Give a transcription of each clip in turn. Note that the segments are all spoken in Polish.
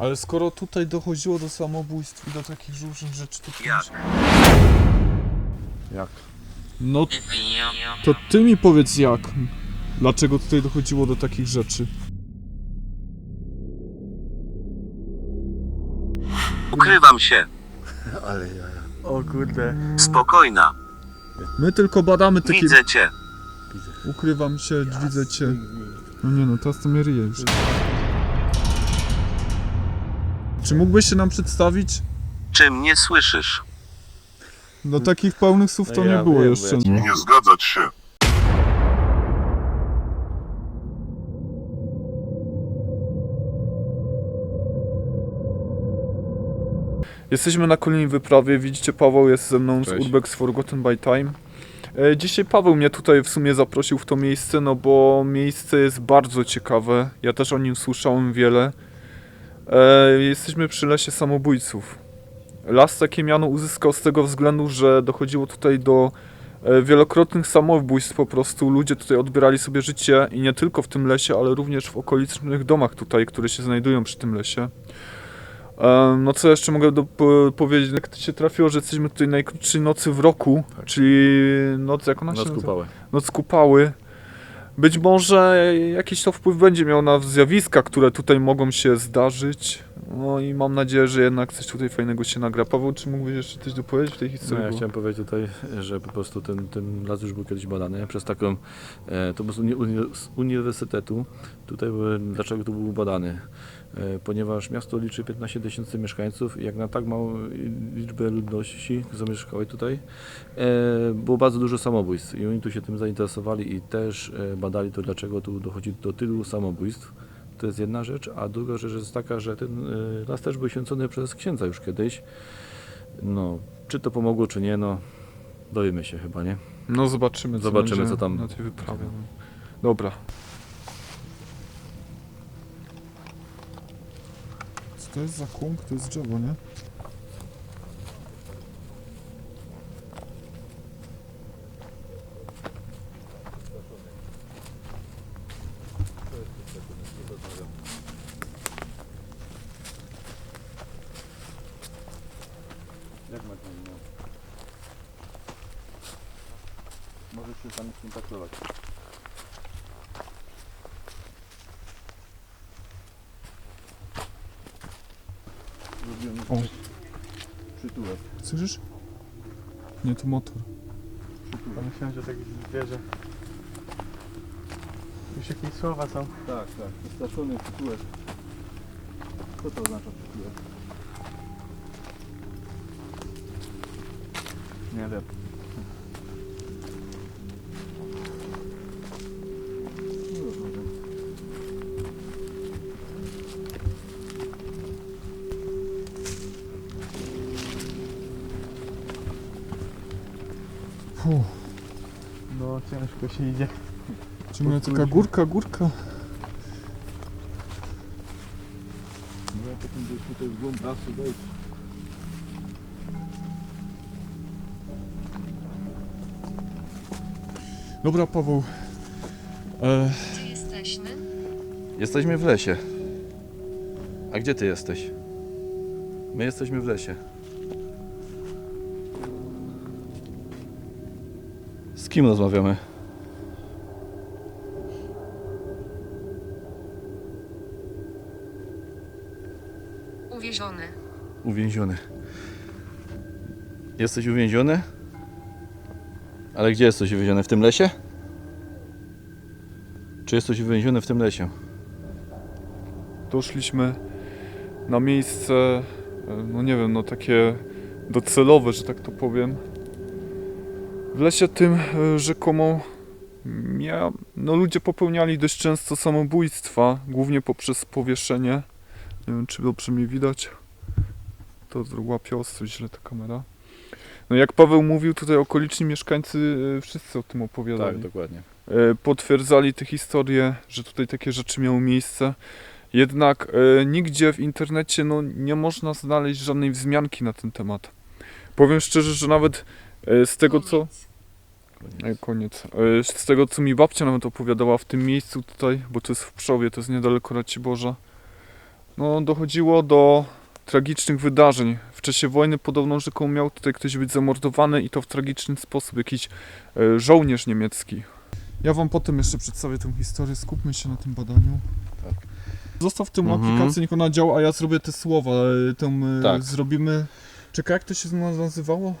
Ale skoro tutaj dochodziło do samobójstw i do takich różnych rzeczy, to... Jak? Jak? No, to ty mi powiedz jak. Dlaczego tutaj dochodziło do takich rzeczy? Ukrywam się. Ale ja. O kurde. Spokojna. My tylko badamy takie... Widzę cię. Ukrywam się, widzę cię. No nie no, teraz to mnie ryje już. Czy mógłbyś się nam przedstawić? Czy mnie słyszysz? No takich pełnych słów to No ja nie było wiem, jeszcze. Nie zgadzać się. Jesteśmy na kolejnej wyprawie. Widzicie, Paweł jest ze mną Cześć. z Urbex Forgotten by Time. E, Dzisiaj Paweł mnie tutaj w sumie zaprosił w to miejsce, no bo miejsce jest bardzo ciekawe. Ja też o nim słyszałem wiele. E, Jesteśmy przy lesie samobójców. Las takie miano uzyskał z tego względu, że dochodziło tutaj do e, wielokrotnych samobójstw po prostu. Ludzie tutaj odbierali sobie życie i nie tylko w tym lesie, ale również w okolicznych domach tutaj, które się znajdują przy tym lesie. Em, No co jeszcze mogę do, po, powiedzieć? Jak to się trafiło, że jesteśmy tutaj najkrótszej nocy w roku, czyli noc, jak ona Noc kupały. Noc kupały. Być może jakiś to wpływ będzie miał na zjawiska, które tutaj mogą się zdarzyć. No i mam nadzieję, że jednak coś tutaj fajnego się nagra. Paweł, czy mógłbyś jeszcze coś dopowiedzieć w tej No, historii? ja Bo- chciałem powiedzieć tutaj, że po prostu ten, ten las już był kiedyś badany przez taką, e, to był z, uni, uni, z uniwersytetu. Tutaj dlaczego tu był badany? E, ponieważ miasto liczy 15 tysięcy mieszkańców i jak na tak małą liczbę ludności zamieszkałej tutaj, e, było bardzo dużo samobójstw i oni tu się tym zainteresowali i też e, badali to, dlaczego tu dochodzi do tylu samobójstw. To jest jedna rzecz, a druga rzecz jest taka, że ten las też był święcony przez księdza już kiedyś. No, czy to pomogło, czy nie, no dowiemy się chyba, nie? No zobaczymy, co, Zobaczymy, będzie co tam- na tej wyprawie. no. Dobra. To jest za kłąk? To jest drzewo, nie? Jak ma. Możesz się tam skontaktować. Zrobiłem O. przytułek. Słyszysz? Nie, to motor. Pomyślałem, że tak zwierzę. Już jakieś słowa są. Tak, tak. Wystraszony przytułek. Co to oznacza przytułek? Nie wiem. Fuh. No ciężko się idzie. Ciągle taka górka, górka. No ja potem gdzieś tutaj w głąb lasu wejść. Dobra, Paweł. E, Gdzie jesteśmy? Jesteśmy w lesie. A gdzie ty jesteś? My jesteśmy w lesie. Kim rozmawiamy? Uwieziony. Uwięziony. Jesteś uwięziony? Ale gdzie jesteś uwięziony? W tym lesie? Czy jesteś uwięziony w tym lesie? doszliśmy na miejsce, e, no nie wiem, no takie docelowe, że tak to powiem. W lesie tym e, rzekomo mia, no ludzie popełniali dość często samobójstwa, głównie poprzez powieszenie. Nie wiem, czy dobrze mnie widać. To łapie ostro źle ta kamera. No jak Paweł mówił, tutaj okoliczni mieszkańcy e, wszyscy o tym opowiadali. Tak, dokładnie. E, potwierdzali te historie, że tutaj takie rzeczy miały miejsce. Jednak e, nigdzie w internecie no, nie można znaleźć żadnej wzmianki na ten temat. Powiem szczerze, że nawet z tego co. Koniec. E, koniec. E, z tego co mi babcia nawet opowiadała w tym miejscu tutaj, bo to jest w Przowie, to jest niedaleko Raciborza. No, dochodziło do tragicznych wydarzeń. W czasie wojny podobno rzekomo miał tutaj ktoś być zamordowany i to w tragiczny sposób, jakiś e, żołnierz niemiecki. Ja wam potem jeszcze przedstawię tę historię, skupmy się na tym badaniu. Tak. Zostaw tę Mhm. aplikację, niech ona działa, a ja zrobię te słowa, e, tę, e, Tak. zrobimy... Czekaj, jak to się nazywało?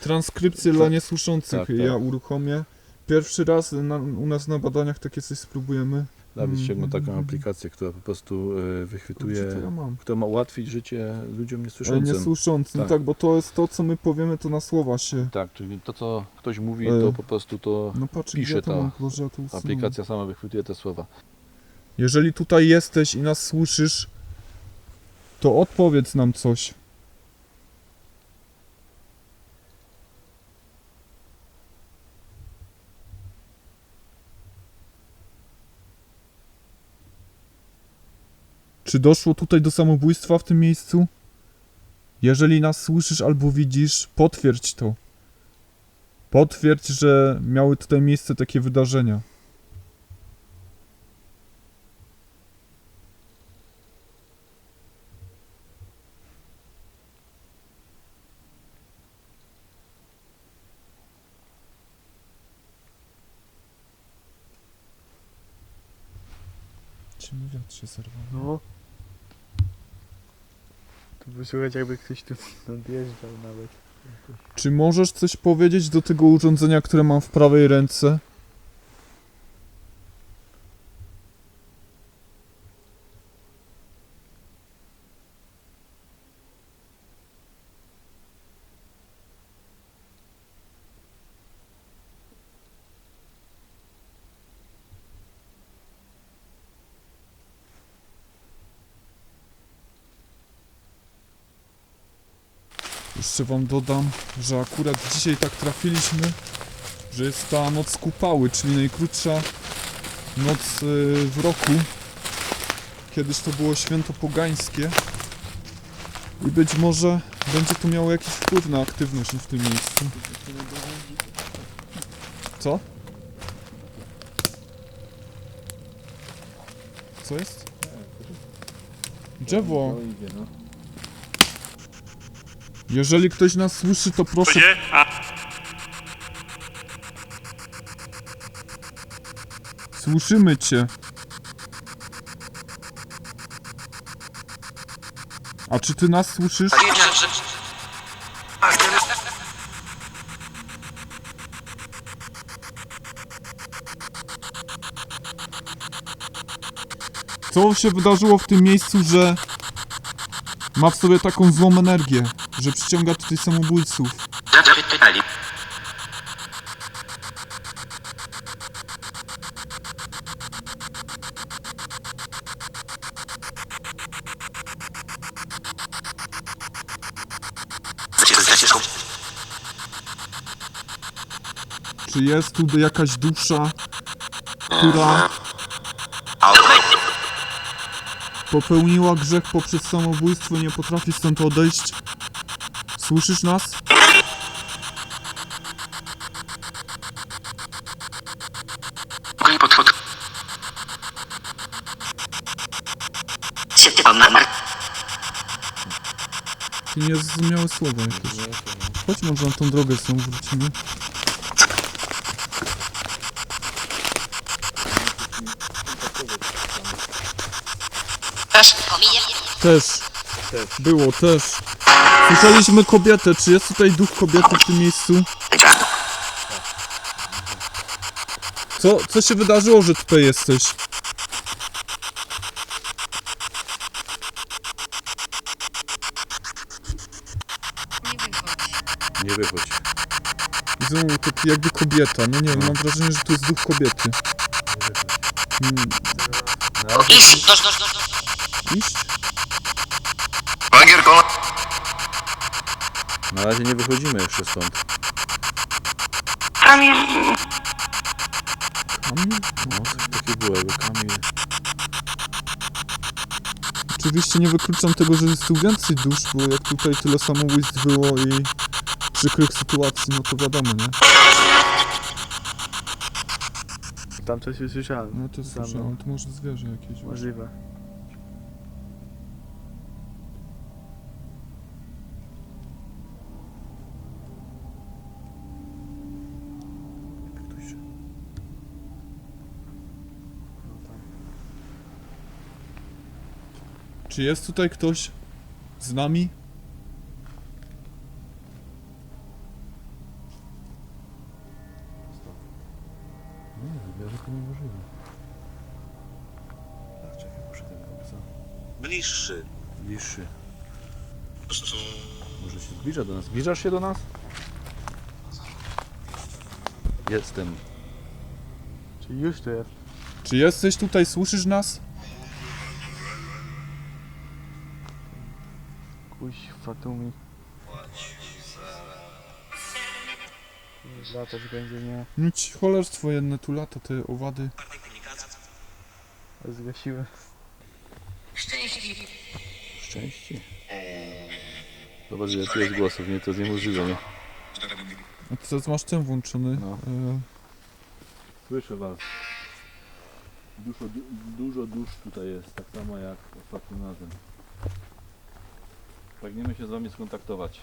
Transkrypcję Tak. dla niesłyszących Tak, tak. ja uruchomię. Pierwszy raz na, u nas na badaniach takie coś spróbujemy. Dawid ściągnął Mhm. taką aplikację, która po prostu e, Kurczę, wychwytuje, ja która ma ułatwić życie ludziom niesłyszącym. niesłyszącym, tak. Tak. bo to jest to, co my powiemy, to na słowa się... Tak, czyli to co ktoś mówi, E. to po prostu to No patrz, Pisze ja to Boże, ja aplikacja sama wychwytuje te słowa. Jeżeli tutaj jesteś i nas słyszysz, to odpowiedz nam coś. Czy doszło tutaj do samobójstwa w tym miejscu? Jeżeli nas słyszysz albo widzisz, potwierdź to. Potwierdź, że miały tutaj miejsce takie wydarzenia. Czy mi wiatr się zerwał? No. By słychać jakby ktoś tu nadjeżdżał nawet. Czy możesz coś powiedzieć do tego urządzenia, które mam w prawej ręce? Jeszcze wam dodam, że akurat dzisiaj tak trafiliśmy, że jest ta noc kupały, czyli najkrótsza noc y, w roku. Kiedyś to było święto pogańskie. I być może będzie to miało jakiś wpływ na aktywność w tym miejscu. Co? Co jest? Drzewo. Jeżeli ktoś nas słyszy, to proszę. Słyszymy cię. A czy ty nas słyszysz? Co się wydarzyło w tym miejscu, że ma w sobie taką złą energię, że przyciąga tutaj samobójców? Czy jest tu jakaś dusza, która popełniła grzech poprzez samobójstwo i nie potrafi stąd odejść? Słyszysz nas? To niezrozumiałe słowa jakieś. Chodź może na tą drogę znowu wrócimy. Też. Było, też. Słyszeliśmy kobietę. Czy jest tutaj duch kobiety w tym miejscu? Co, co się wydarzyło, że tutaj jesteś? Nie wychodź. Nie wychodź. I Znowu to jakby kobieta. No nie wiem, mam wrażenie, że to jest duch kobiety. Mm, Iść? Na razie nie wychodzimy jeszcze stąd. Kamil? No, coś takiego było, jakby Kamil. Oczywiście nie wykluczam tego, że jest tu więcej dusz, bo jak tutaj tyle samobójstw było i przykrych sytuacji, no to wiadomo, nie? Tam coś usłyszałem. No to Za mną. słyszałem, to może zwierzę jakieś. Możliwe. Czy jest tutaj ktoś z nami? Nie, ja to niemożliwe. A, czekaj, muszę ten co? Bliższy. Bliższy. Może się zbliża do nas. Zbliżasz się do nas? Jestem. Czyli już to jest. Czy jesteś tutaj, słyszysz nas? Kuźwa tu mi. Latać będzie, nie? No ci cholerstwo jedne tu lata, te owady. Zgasiłem. Szczęście. Zobacz, ile tu jest głosów, nie? To jest niemożliwe, nie? A ty teraz masz ten włączony. No. E, Słyszę was. Dużo, du, dużo dusz tutaj jest, tak samo jak ostatnim razem. Pragniemy się z wami skontaktować.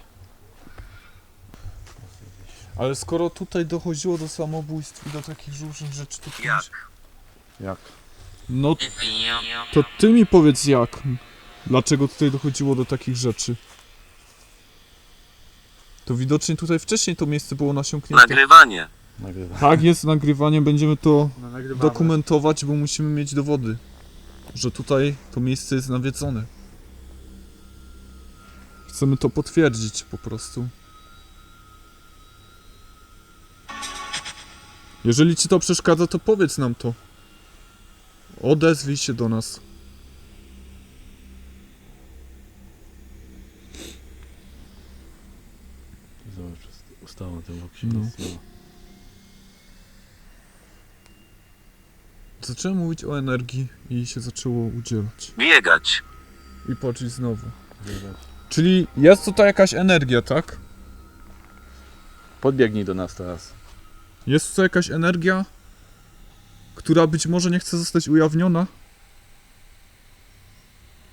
ale skoro tutaj dochodziło do samobójstw i do takich różnych rzeczy, to Jak? Jak? No to ty mi powiedz jak. Dlaczego tutaj dochodziło do takich rzeczy? To widocznie tutaj wcześniej to miejsce było nasiąknięte. Nagrywanie. Nagrywa. Tak, jest nagrywanie, będziemy to No nagrywamy. dokumentować, bo musimy mieć dowody, że tutaj to miejsce jest nawiedzone. Chcemy to potwierdzić po prostu. Jeżeli ci to przeszkadza, to powiedz nam to. Odezwij się do nas. Zobacz, ustało tym boksie. No. No. Zacząłem mówić o energii i się zaczęło udzielać. Biegać. I patrzeć znowu. Zobacz. Czyli jest tutaj jakaś energia, tak? Podbiegnij do nas teraz. Jest tutaj jakaś energia, która być może nie chce zostać ujawniona?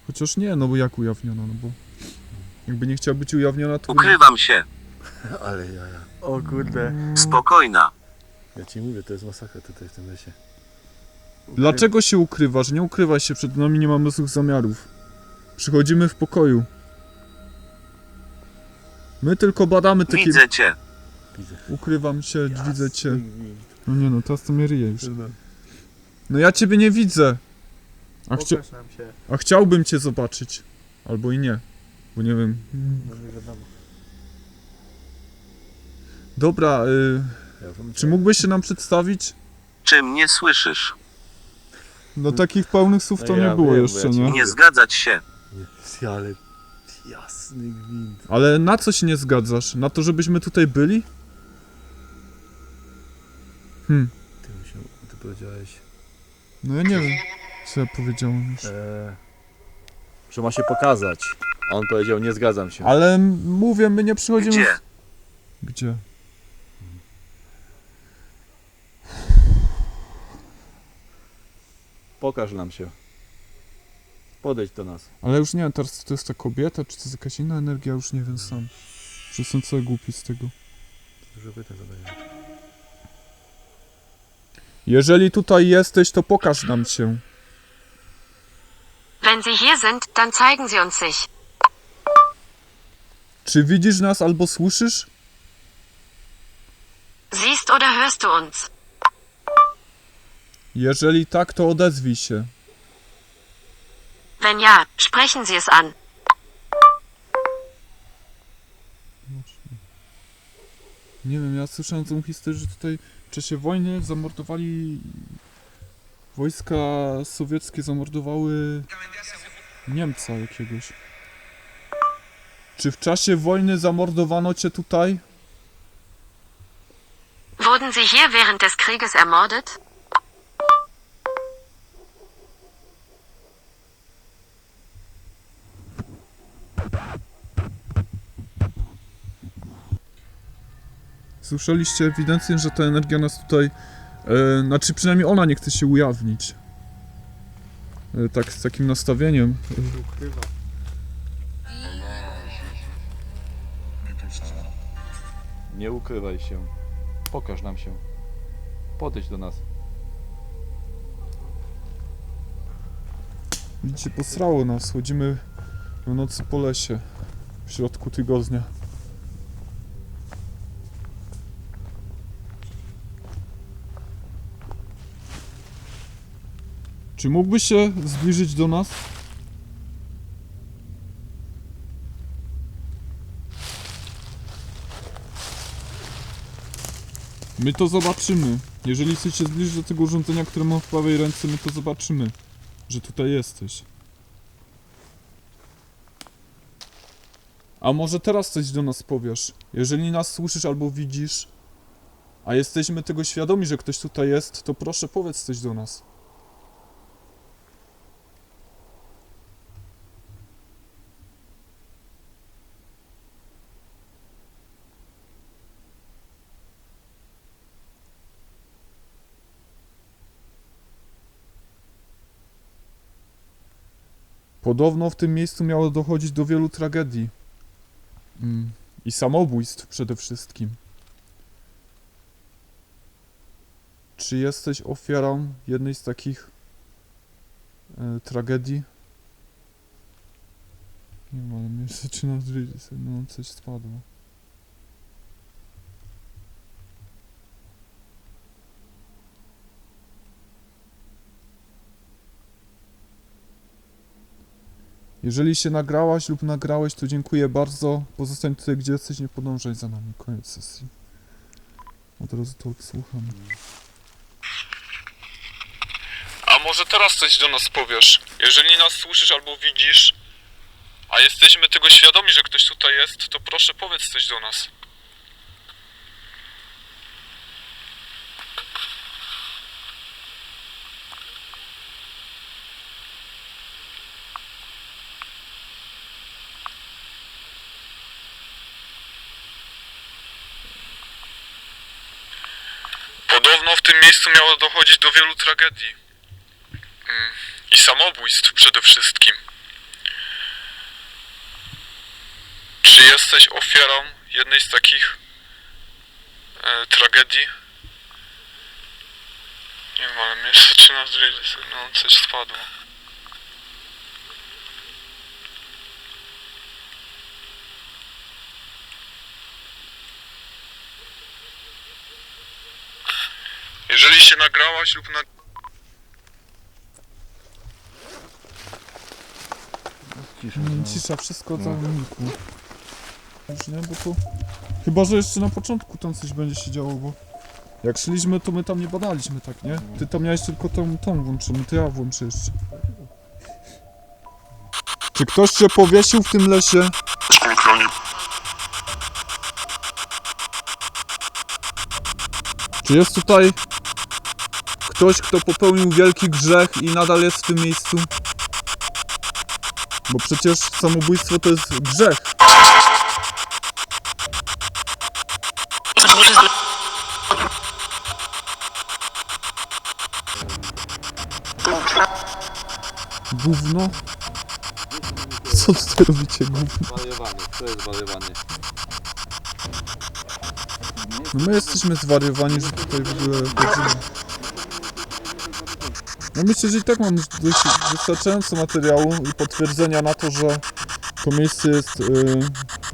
Chociaż nie, no bo jak ujawniona, no bo jakby nie chciała być ujawniona, to... Ukrywam się. Ale ja, ja. O kurde. Spokojna. Ja ci mówię, to jest masakra tutaj w tym lesie. Dlaczego się ukrywasz? Nie ukrywaj się, przed nami nie mamy złych zamiarów. Przychodzimy w pokoju. My tylko badamy takie... Widzę cię. Ukrywam się, widzę cię. No nie no, teraz to mnie ryje już. No ja ciebie nie widzę. A, chcia... Pokaż nam się. A chciałbym cię zobaczyć. Albo i nie. Bo nie wiem. No nie wiadomo. Dobra, y, czy mógłbyś się nam przedstawić? Czy mnie słyszysz? No takich pełnych słów to No ja nie było wiem, jeszcze, ja nie? Nie zgadzać się. Nie, ale jasny gwint. Ale na co się nie zgadzasz? Na to, żebyśmy tutaj byli? Hmm, Ty, mi się, ty powiedziałeś, no ja nie wiem, co ja powiedziałem już. e, że ma się pokazać. A on powiedział, nie zgadzam się. Ale m- mówię, my nie przychodzimy... Gdzie? Gdzie? Pokaż nam się. Podejdź do nas. Ale już nie wiem, teraz to jest ta kobieta, czy to jest jakaś inna energia, już nie wiem sam. Że jestem cały głupi z tego. Dużo pytań zadaję. Jeżeli tutaj jesteś, to pokaż nam się. Wenn Sie hier sind, dann zeigen Sie uns sich. Czy widzisz nas albo słyszysz? Siehst oder hörst du uns? Jeżeli tak, to odezwij się. Wenn ja, sprechen Sie es an. Nie wiem, ja słyszałem tą historię, że tutaj w czasie wojny zamordowali... Wojska sowieckie zamordowały Niemca jakiegoś. Czy w czasie wojny zamordowano cię tutaj? Wurden Sie hier während des Krieges ermordet? Słyszeliście ewidentnie, że ta energia nas tutaj... E, znaczy przynajmniej ona nie chce się ujawnić. E, tak, z takim nastawieniem. Ukrywa. Nie ukrywaj się. Pokaż nam się. Podejdź do nas. Widzicie, posrało nas. Chodzimy w nocy po lesie. W środku tygodnia. Czy mógłby się zbliżyć do nas? My to zobaczymy. Jeżeli chcesz się zbliżyć do tego urządzenia, które mam w prawej ręce, my to zobaczymy, że tutaj jesteś. A może teraz coś do nas powiesz? Jeżeli nas słyszysz albo widzisz, a jesteśmy tego świadomi, że ktoś tutaj jest, to proszę powiedz coś do nas. Podobno w tym miejscu miało dochodzić do wielu tragedii. Mm. I samobójstw przede wszystkim. Czy jesteś ofiarą jednej z takich e, tragedii? Nie wiem, ale mnie zaczyna drzeć, no coś spadło. Jeżeli się nagrałaś lub nagrałeś, to dziękuję bardzo. Pozostań tutaj, gdzie jesteś, nie podążaj za nami. Koniec sesji. Od razu to odsłucham. A może teraz coś do nas powiesz? Jeżeli nas słyszysz albo widzisz, a jesteśmy tego świadomi, że ktoś tutaj jest, to proszę powiedz coś do nas. Miejscu miało dochodzić do wielu tragedii. I samobójstw przede wszystkim. Czy jesteś ofiarą jednej z takich e, tragedii? Nie wiem, ale mnie zaczyna no coś spadło. Jeżeli się nagrałaś lub na... Cisza. No. cisza, wszystko no. znikło. Już nie, bo to... Chyba, że jeszcze na początku tam coś będzie się działo, bo... Jak szliśmy, to my tam nie badaliśmy, tak, nie? Ty tam miałeś tylko tą, tą włączymy, to ja włączę jeszcze. Czy ktoś się powiesił w tym lesie? Czy jest tutaj ktoś, kto popełnił wielki grzech i nadal jest w tym miejscu? Bo przecież samobójstwo to jest grzech. Gówno? Co tutaj robicie, gówno? Zwariowany, to jest zwariowany. No my jesteśmy zwariowani, że tutaj w ogóle chodzimy. No myślę, że i tak mam wystarczająco materiału i potwierdzenia na to, że to miejsce jest, yy,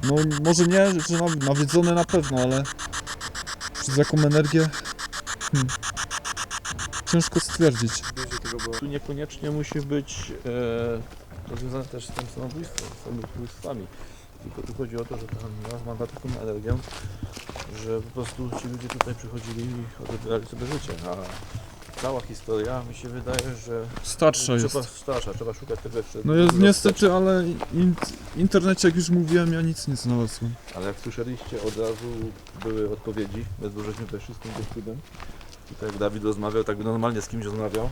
no może nie, że naw- nawiedzone na pewno, ale przez jaką energię, hmm, ciężko stwierdzić. Tu niekoniecznie musi być e, rozwiązane też z tym samobójstwem, z samobójstwami. Tylko tu chodzi o to, że tam ja mam taką energię, że po prostu ci ludzie tutaj przychodzili i odbierali sobie życie, a cała historia mi się wydaje, że Starsza jest. trzeba starsza, trzeba szukać tego jeszcze. No jest dużo niestety, ale in, w internecie, jak już mówiłem, ja nic nie znalazłem. Ale jak słyszeliście, od razu były odpowiedzi, bez żeśmy też wszystkim tym cudem. Tutaj jak Dawid rozmawiał, tak by normalnie z kimś rozmawiał,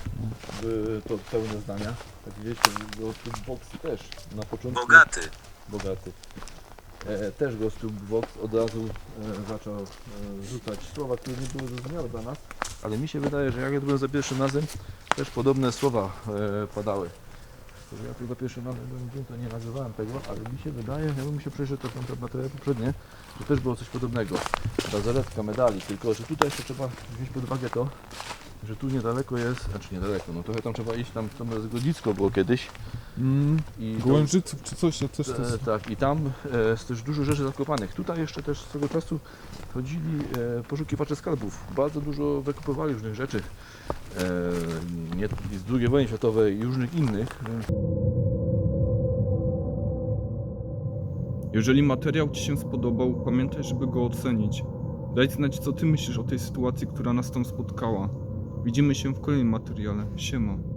były to pełne zdania. Tak widzieliście, Ghost Boxy też na początku. Bogaty. Bogaty. E, też Ghost Box od razu e, zaczął e, rzucać słowa, które nie były zrozumiałe dla nas. Ale mi się wydaje, że jak ja byłem za pierwszym razem, też podobne słowa e, padały. Że ja tu za pierwszym razem byłem, to nie nazywałem tego, ale mi się wydaje, jakbym się przejrzał to tam materiały poprzednie, to też było coś podobnego. Ta zaretka medali, tylko że tutaj jeszcze trzeba wziąć pod uwagę to, że tu niedaleko jest, znaczy niedaleko, no trochę tam trzeba iść, tam, tam zgodzisko było kiedyś. Mm, I Gołężyców czy coś, ja też to... E, tak, i tam e, jest też dużo rzeczy zakopanych. Tutaj jeszcze też swego czasu chodzili e, poszukiwacze skarbów. Bardzo dużo wykupywali różnych rzeczy. E, nie, z II wojny światowej i różnych innych. Jeżeli materiał Ci się spodobał, pamiętaj, żeby go ocenić. Daj znać, co Ty myślisz o tej sytuacji, która nas tam spotkała. Widzimy się w kolejnym materiale. Siema.